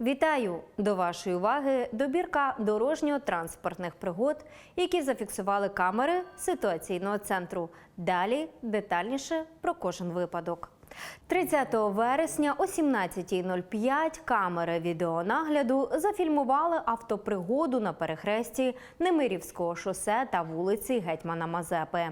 Вітаю до вашої уваги добірка дорожньо-транспортних пригод, які зафіксували камери ситуаційного центру. Далі детальніше про кожен випадок. 30 вересня о 17.05 камери відеонагляду зафільмували автопригоду на перехресті Немирівського шосе та вулиці Гетьмана Мазепи.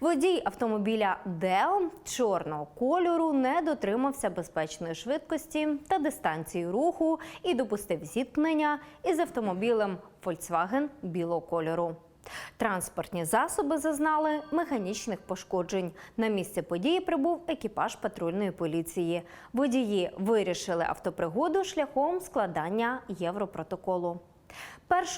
Водій автомобіля Део чорного кольору не дотримався безпечної швидкості та дистанції руху і допустив зіткнення із автомобілем Volkswagen білого кольору. Транспортні засоби зазнали механічних пошкоджень. На місце події прибув екіпаж патрульної поліції. Водії вирішили автопригоду шляхом складання європротоколу.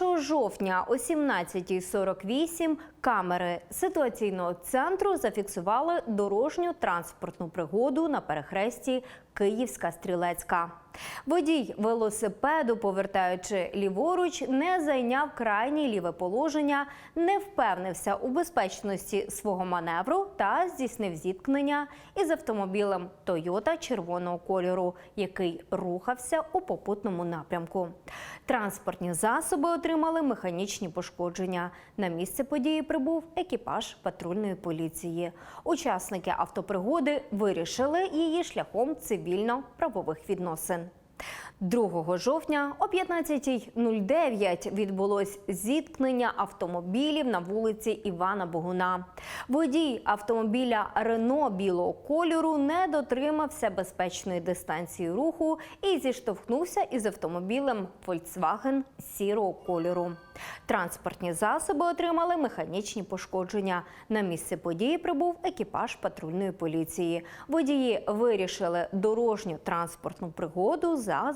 1 жовтня о 17.48 камери ситуаційного центру зафіксували дорожню транспортну пригоду на перехресті Київська Стрілецька. Водій велосипеду, повертаючи ліворуч, не зайняв крайнє ліве положення, не впевнився у безпечності свого маневру та здійснив зіткнення із автомобілем Toyota червоного кольору, який рухався у попутному напрямку. Транспортні засоби отримали механічні пошкодження. На місце події прибув екіпаж патрульної поліції. Учасники автопригоди вирішили її шляхом цивільно-правових відносин. 2 жовтня о 15.09 відбулось зіткнення автомобілів на вулиці Івана Богуна. Водій автомобіля Рено білого кольору не дотримався безпечної дистанції руху і зіштовхнувся із автомобілем Volkswagen сірого кольору. Транспортні засоби отримали механічні пошкодження. На місце події прибув екіпаж патрульної поліції. Водії вирішили дорожню транспортну пригоду за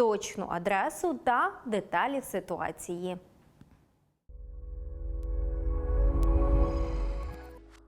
точну адресу та деталі ситуації.